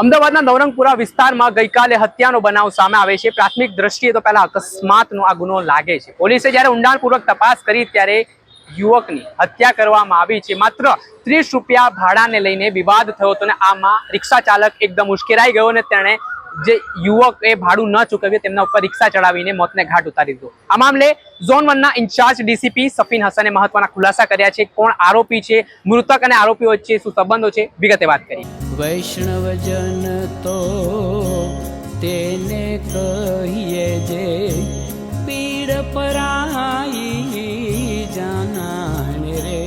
અમદાવાદના નવરંગપુરા વિસ્તારમાં ગઈકાલે હત્યાનો બનાવ સામે આવે છે. પ્રાથમિક દ્રષ્ટિએ તો પહેલા અકસ્માતનો આ ગુનો લાગે છે. પોલીસે જ્યારે ઊંડાણપૂર્વક તપાસ કરી ત્યારે યુવકની હત્યા કરવામાં આવી છે. માત્ર ત્રીસ રૂપિયા ભાડાને લઈને વિવાદ થયો હતો અને આમાં રિક્ષા ચાલક એકદમ ઉશ્કેરાઈ ગયો અને તેણે જે યુવક એ ભાડું ન ચૂકવ્યું તેમના ઉપર રિક્ષા ચડાવીને મોતને ઘાટ ઉતારી દીધો. આ મામલે ઝોન વનના ઇન્ચાર્જ ડીસીપી સફીન હસને મહત્વના ખુલાસા કર્યા છે. કોણ આરોપી છે મૃતક અને આરોપી વચ્ચે શું સંબંધો છે વિગતે વાત કરી વૈષ્ણવજન તો તેને કહીએ જે પીડ પરાઈ જાનાને રે.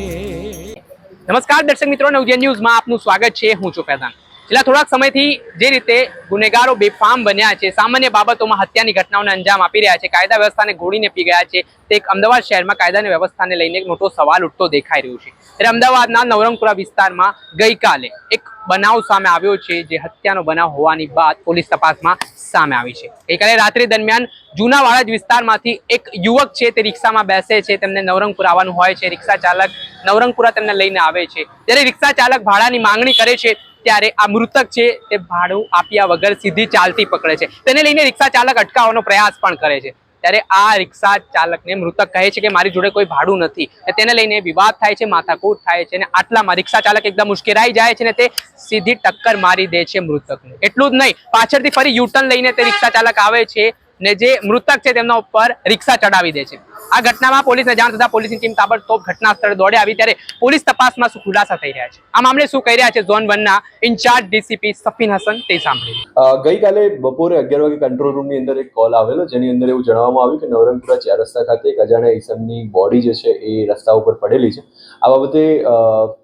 નમસ્કાર દર્શક મિત્રો નવજન ન્યૂઝમાં આપનું સ્વાગત છે. હું છું ફૈઝાન. છેલ્લા થોડાક સમયથી જે રીતે ગુનેગારો બેફામ બન્યા છે, સામાન્ય બાબતોમાં હત્યાની ઘટનાઓને અંજામ આપી રહ્યા છે, કાયદા વ્યવસ્થાને ઘોડીને પી ગયા છે, તે એક અમદાવાદ શહેરમાં કાયદાની વ્યવસ્થાને લઈને એક મોટો સવાલ ઉઠતો દેખાઈ રહ્યો છે. ત્યારે અમદાવાદના નવરંગપુરા વિસ્તારમાં ગઈકાલે એક બનાવ સામે આવ્યો છે, જે હત્યાનો બનાવ હોવાની બાદ પોલીસ તપાસમાં સામે આવી છે. ગઈકાલે રાત્રિ દરમિયાન જૂના જ વિસ્તારમાંથી એક યુવક છે, તે રિક્ષામાં બેસે છે, તેમને નવરંગપુર આવવાનું હોય છે રિક્ષા ચાલક નવરંગપુરા તેમને લઈને આવે છે. ત્યારે રિક્ષા ચાલક ભાડાની માંગણી કરે છે ત્યારે આ મૃતક છે તે ભાડું આપ્યા વગર સીધી ચાલતી પકડે છે. તેને લઈને રિક્ષા ચાલક અટકાવવાનો પ્રયાસ પણ કરે છે. ત્યારે આ રિક્ષા ચાલકને મૃતક કહે છે કે મારી જોડે કોઈ ભાડું નથી. તેને લઈને વિવાદ થાય છે, માથાકૂટ થાય છે અને આટલામાં રિક્ષા ચાલક એકદમ મુશ્કેરાઈ જાય છે ને તે સીધી ટક્કર મારી દે છે મૃતકને. એટલું જ નહીં, પાછળથી ફરી યુટર્ન લઈને તે રિક્ષા ચાલક આવે છે ને જે મૃતક છે તેમના ઉપર રિક્ષા ચડાવી દે છે. આ ઘટનામાં પોલીસને જાણ થતા પોલીસની ટીમ તાબડતોબ ઘટના સ્થળે દોડે આવી ત્યારે પોલીસ તપાસમાં શું ખુલાસા થઈ રહ્યા છે? આ મામલે શું કહી રહ્યા છે zone વનના in charge DCP Safin Hasan તે સાંભળી ગઈકાલે બપોરે અગિયાર વાગે કંટ્રોલ રૂમની અંદર એક કોલ આવેલો, જેની અંદર એવું જણાવવામાં આવ્યું કે નવરંગપુરા ચાર રસ્તા ખાતે એક અજાણ્યા ઈસમની બોડી જે છે એ રસ્તા ઉપર પડેલી છે. આ બાબતે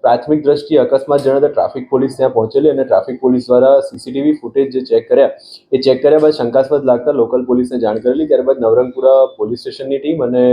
પ્રાથમિક દ્રષ્ટિએ અકસ્માત જણાતા ટ્રાફિક પોલીસ ત્યાં પહોંચેલી અને ટ્રાફિક પોલીસ દ્વારા સીસીટીવી ફૂટેજ જે ચેક કર્યા, એ ચેક કર્યા બાદ શંકાસ્પદ લાગતા લોકલ પોલીસને જાણ કરેલી. ત્યારબાદ નવરંગપુરા પોલીસ સ્ટેશનની ટીમ અને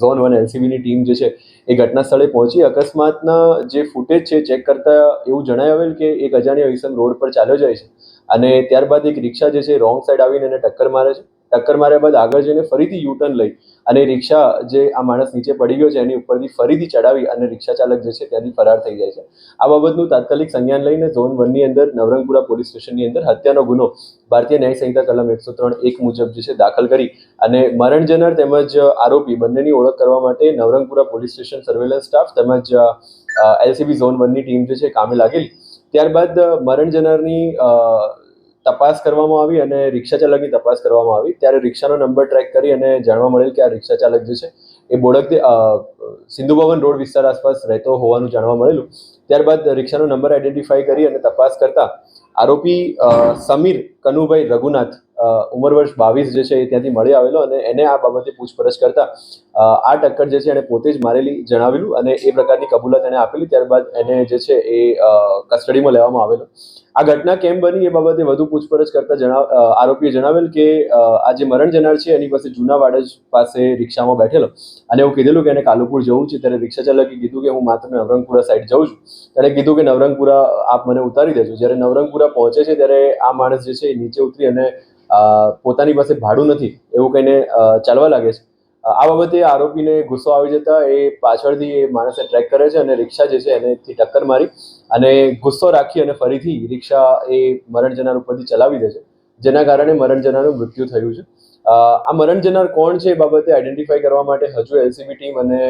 ઝોન વન એલસીબીની ટીમ જે છે, એ ઘટના સ્થળે પહોંચી. અકસ્માતના જે ફૂટેજ છે, ચેક કરતા એવું જણાવેલ કે એક અજાણ્યો ઈસમ રોડ પર ચાલ્યો જાય છે. અને ત્યારબાદ એક રિક્ષા જે છે, રોંગ સાઈડ આવીને એને ટક્કર મારે છે. ટક્કર માર્યા બાદ આગળ જઈને ફરીથી યુટર્ન લઈ અને રિક્ષા જે આ માણસ નીચે પડી ગયો છે, એની ઉપરથી ફરીથી ચડાવી અને રિક્ષા ચાલક જે છે ત્યાંથી ફરાર થઈ જાય છે. આ બાબતનું તાત્કાલિક સંજ્ઞાન લઈને ઝોન વનની અંદર, નવરંગપુરા પોલીસ સ્ટેશનની અંદર હત્યાનો ગુનો ભારતીય ન્યાય સંહિતા કલમ એકસો ત્રણ એક મુજબ જે છે દાખલ કરી અને મરણ જનાર તેમજ આરોપી બંનેની ઓળખ કરવા માટે Navrangpura police station surveillance staff તેમજ એલસીબી ઝોન વનની ટીમ જે છે કામે લાગેલી. ત્યારબાદ મરણ જનારની તપાસ કરવામાં આવી અને રિક્ષા ચાલકની તપાસ કરવામાં આવી, ત્યારે રિક્ષાનો નંબર ટ્રેક કરી અને જાણવા મળેલ કે આ રિક્ષા ચાલક જે છે, એ બોડકથી સિંધુ ભવન રોડ વિસ્તાર આસપાસ રહેતો હોવાનું જાણવા મળેલું. ત્યારબાદ રિક્ષાનો નંબર આઈડેન્ટિફાઈ કરી અને તપાસ કરતા આરોપી સમીર કનુભાઈ રઘુનાથ ઉંમર વર્ષ બાવીસ જે છે એ ત્યાંથી મળી આવેલો અને એને આ બાબતે પૂછપરછ કરતા આ ટક્કર જે છે એને પોતે જ મારેલી જણાવેલું અને એ પ્રકારની કબૂલાત એને આપેલી, ત્યારબાદ એને જે છે એ કસ્ટડીમાં લેવામાં આવેલો. આ ઘટના કેમ બની એ બાબતે વધુ પૂછપરછ કરતા આરોપીએ જણાવેલ કે આ જે મરણ જનાર છે એની પાસે જૂના વાડજ પાસે રિક્ષામાં બેઠેલો. અને એવું કીધેલું કે એને કાલુપુર જવું છે, ત્યારે રિક્ષા ચાલકે કીધું કે હું માત્ર નવરંગપુરા સાઈડ જઉં છું. ત્યારે કીધું કે નવરંગપુરા આપ મને ઉતારી દેજો. જ્યારે નવરંગપુરા પહોંચે છે, ત્યારે આ માણસ જે છે એ નીચે ઉતરી અને પોતાની પાસે ભાડું નથી. એવું કહીને ચાલવા લાગે છે. આ બાબતે આરોપીને ગુસ્સો આવી જતા એ પાછળથી એ માણસને ટ્રેક કરે છે અને રિક્ષા જે છે એનેથી ટક્કર મારી અને ગુસ્સો રાખી અને ફરીથી રિક્ષા એ મરણ જનાર ઉપરથી ચલાવી દે છે. જેના કારણે મરણ જનારનું મૃત્યુ થયું છે. આ મરણ જનાર કોણ છે એ બાબતે આઈડેન્ટિફાઈ કરવા માટે હજુ એલસીબી ટીમ અને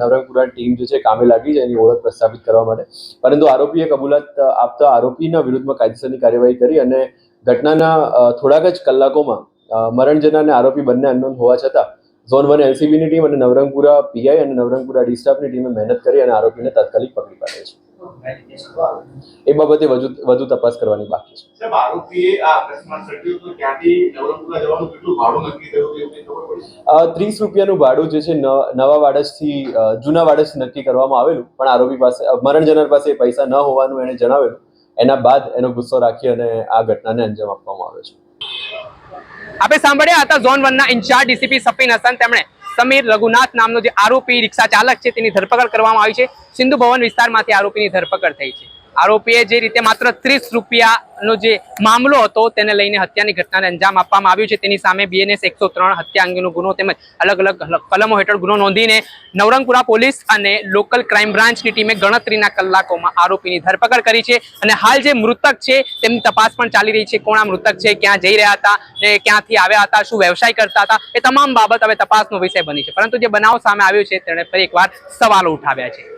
નવરંગપુરા ટીમ જે છે કામે લાગી છે એની ઓળખ પ્રસ્થાપિત કરવા માટે. પરંતુ આરોપીએ કબૂલાત આપતા આરોપીના વિરુદ્ધમાં કાયદેસરની કાર્યવાહી કરી અને ઘટનાના થોડાક જ કલાકોમાં મરણ જનારને આરોપી બંને અનનોન હોવા છતાં ઝોન વન એલસીબીની ટીમ અને નવરંગપુરા પીઆઈ અને નવરંગપુરા ડિસ્ટાફની ટીમે મહેનત કરી અને આરોપીને તાત્કાલિક પકડી પાડે છે. એ બાબતે વધુ વધુ તપાસ કરવાની બાકી છે. આરોપીએ આ અકસ્માત સર્જ્યો તો ત્યાંથી નવરંગપુરા જવાનું કેટલું ભાડું નક્કી થયું એવું કંઈ ખબર પડી? અ, ત્રીસ રૂપિયાનું ભાડું જે છે નવા વાડજથી જૂના વાડસ નક્કી કરવામાં આવેલું પણ આરોપી પાસે મરણ જનાર પાસે પૈસા ન હોવાનું એણે જણાવેલું. એના બાદ એનો ગુસ્સો રાખી અને આ ઘટનાને અંજામ આપવામાં આવ્યો છે. આપણે સાંભળ્યા હતા zone વનના in charge DCP Safin Hasan. તેમણે સમીર રઘુનાથ નામનો જે આરોપી રિક્ષા ચાલક છે, તેની ધરપકડ કરવામાં આવી છે. સિંધુ ભવન વિસ્તારમાંથી આરોપીની ધરપકડ થઈ છે. આરોપીએ જે રીતે માત્ર ત્રીસ રૂપિયાનો જે મામલો હતો તેને લઈને હત્યાની ઘટનાને અંજામ આપવામાં આવ્યું છે. તેની સામે બીએનએસ એકસો ત્રણ હત્યા અંગેનો ગુનો તેમજ અલગ અલગ કલમો હેઠળ ગુનો નોંધીને નવરંગપુરા પોલીસ અને લોકલ ક્રાઇમ બ્રાન્ચની ટીમે ગણતરીના કલાકોમાં આરોપીની ધરપકડ કરી છે અને હાલ જે મૃતક છે તેમની તપાસ પણ ચાલી રહી છે. કોણ મૃતક છે, ક્યાં જઈ રહ્યા હતા ને ક્યાંથી આવ્યા હતા, શું વ્યવસાય કરતા હતા, એ તમામ બાબત હવે તપાસનો વિષય બની છે. પરંતુ જે બનાવ સામે આવ્યો છે તેણે ફરી એકવાર સવાલો ઉઠાવ્યા છે.